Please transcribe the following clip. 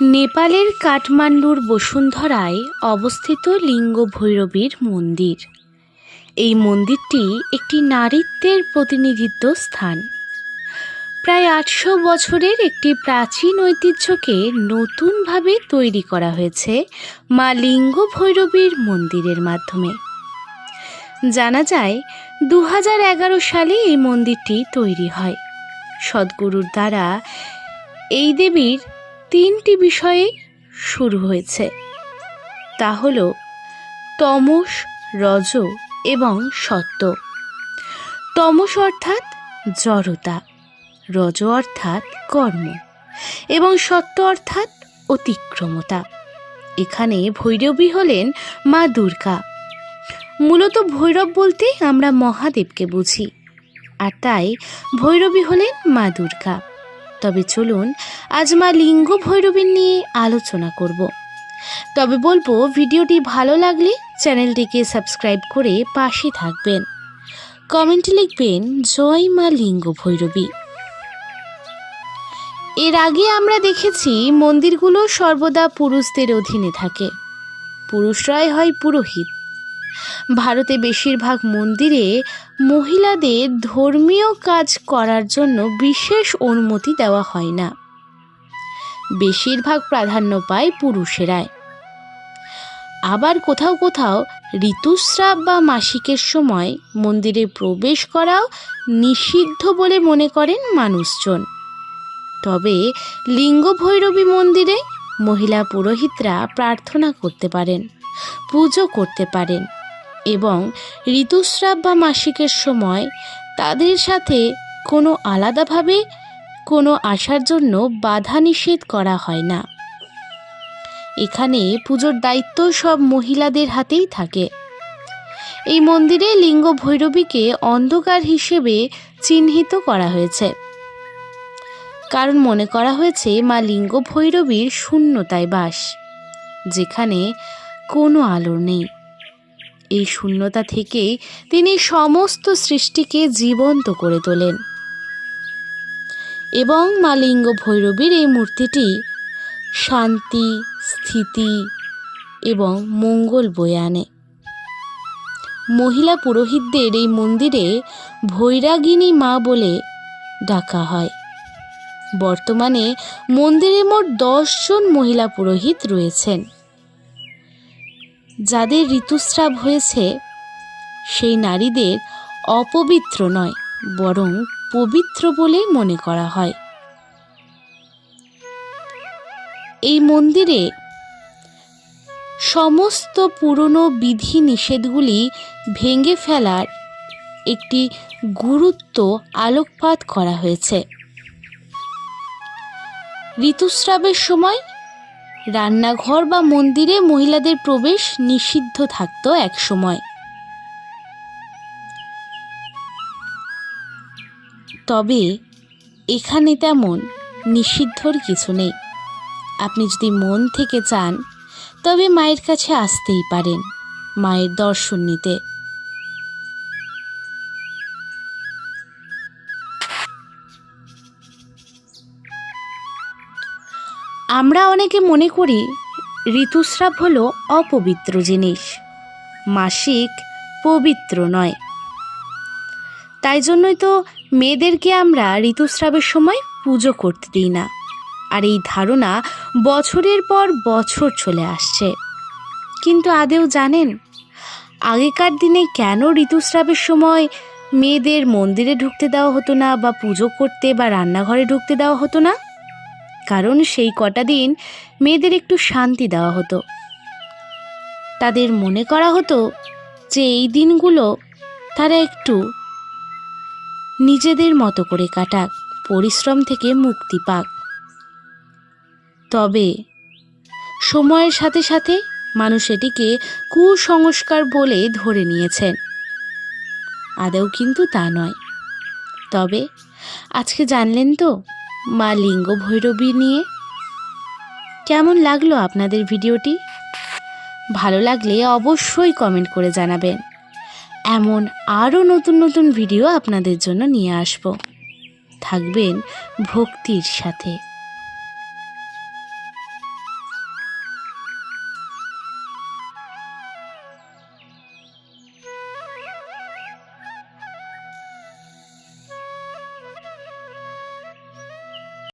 নেপালের কাঠমান্ডুর বসুন্ধরায় অবস্থিত লিঙ্গ ভৈরবীর মন্দির। এই মন্দিরটি একটি নারীত্বের প্রতিনিধিত্ব স্থান। প্রায় আটশো বছরের একটি প্রাচীন ঐতিহ্যকে নতুনভাবে তৈরি করা হয়েছে মা লিঙ্গ ভৈরবীর মন্দিরের মাধ্যমে। জানা যায় দু সালে এই মন্দিরটি তৈরি হয়। সদ্গুরুর দ্বারা এই দেবীর তিনটি বিষয়ে শুরু হয়েছে। তা হল তমস, রজ এবং সত্য। তমস অর্থাৎ জড়তা, রজ অর্থাৎ কর্ম এবং সত্য অর্থাৎ অতিক্রমতা। এখানে ভৈরবী হলেন মা দুর্গা। মূলত ভৈরব বলতে আমরা মহাদেবকে বুঝি। আর তাই ভৈরবী হলেন মা দুর্গা। তবে চলুন আজ মা লিঙ্গ ভৈরবী নিয়ে আলোচনা করব। তবে বলব, ভিডিওটি ভালো লাগলে চ্যানেলটিকে সাবস্ক্রাইব করে পাশে থাকবেন। কমেন্টে লিখবেন, জয় মা লিঙ্গ ভৈরবী। এর আগে আমরা দেখেছি মন্দিরগুলো সর্বদা পুরুষদের অধীনে থাকে। পুরুষরাই হয় পুরোহিত। ভারতে বেশিরভাগ মন্দিরে মহিলাদের ধর্মীয় কাজ করার জন্য বিশেষ অনুমতি দেওয়া হয় না। বেশিরভাগ প্রাধান্য পায় পুরুষেরাই। আবার কোথাও কোথাও ঋতুস্রাব বা মাসিকের সময় মন্দিরে প্রবেশ করাও নিষিদ্ধ বলে মনে করেন মানুষজন। তবে লিঙ্গ ভৈরবী মন্দিরে মহিলা পুরোহিতরা প্রার্থনা করতে পারেন, পুজো করতে পারেন। এবং ঋতুস্রাব বা মাসিকের সময় তাদের সাথে কোনো আলাদাভাবে কোনো আসার জন্য বাধা নিষেধ করা হয় না। এখানে পুজোর দায়িত্ব সব মহিলাদের হাতেই থাকে। এই মন্দিরে লিঙ্গ ভৈরবীকে অন্ধকার হিসেবে চিহ্নিত করা হয়েছে। কারণ মনে করা হয়েছে মা লিঙ্গ ভৈরবীর শূন্যতায় বাস, যেখানে কোনো আলো নেই। এই শূন্যতা থেকেই তিনি সমস্ত সৃষ্টিকে জীবন্ত করে তোলেন। এবং মা লিঙ্গ ভৈরবীর এই মূর্তিটি শান্তি, স্থিতি এবং মঙ্গল বয়ে আনে। মহিলা পুরোহিতদের এই মন্দিরে ভৈরাগিনী মা বলে ডাকা হয়। বর্তমানে মন্দিরে মোট দশজন মহিলা পুরোহিত রয়েছেন। যাদের ঋতুস্রাব হয়েছে, সেই নারীদের অপবিত্র নয়, বরং পবিত্র বলে মনে করা হয়। এই মন্দিরে সমস্ত পুরনো বিধি নিষেধগুলি ভেঙে ফেলার একটি গুরুত্ব আলোকপাত করা হয়েছে। ঋতুস্রাবের সময় রান্নাঘর বা মন্দিরে মহিলাদের প্রবেশ নিষিদ্ধ থাকত এক সময় তবে এখানে তেমন নিষিদ্ধর কিছু নেই। আপনি যদি মন থেকে চান, তবে মায়ের কাছে আসতেই পারেন, মায়ের দর্শন নিতে। আমরা অনেকে মনে করি ঋতুস্রাব হলো অপবিত্র জিনিস, মাসিক পবিত্র নয়। তাই জন্যই তো মেয়েদেরকে আমরা ঋতুস্রাবের সময় পুজো করতে দিই না। আর এই ধারণা বছরের পর বছর চলে আসছে। কিন্তু আদেও জানেন, আগেকার দিনে কেন ঋতুস্রাবের সময় মেয়েদের মন্দিরে ঢুকতে দেওয়া হতো না বা পুজো করতে বা রান্নাঘরে ঢুকতে দেওয়া হতো না? কারণ সেই কটা দিন মেয়েদের একটু শান্তি দেওয়া হতো। তাদের মনে করা হতো যে এই দিনগুলো তারা একটু নিজেদের মতো করে কাটাক, পরিশ্রম থেকে মুক্তি পাক। তবে সময়ের সাথে সাথে মানুষ এটিকে কুসংস্কার বলে ধরে নিয়েছেন। আদৌ কিন্তু তা নয়। তবে আজকে জানলেন তো মা লিঙ্গ ভৈরবী নিয়ে। কেমন লাগল আপনাদের ভিডিওটি? ভালো লাগলে অবশ্যই কমেন্ট করে জানাবেন। এমন আরও নতুন নতুন ভিডিও আপনাদের জন্য নিয়ে আসব। থাকবেন ভক্তির সাথে।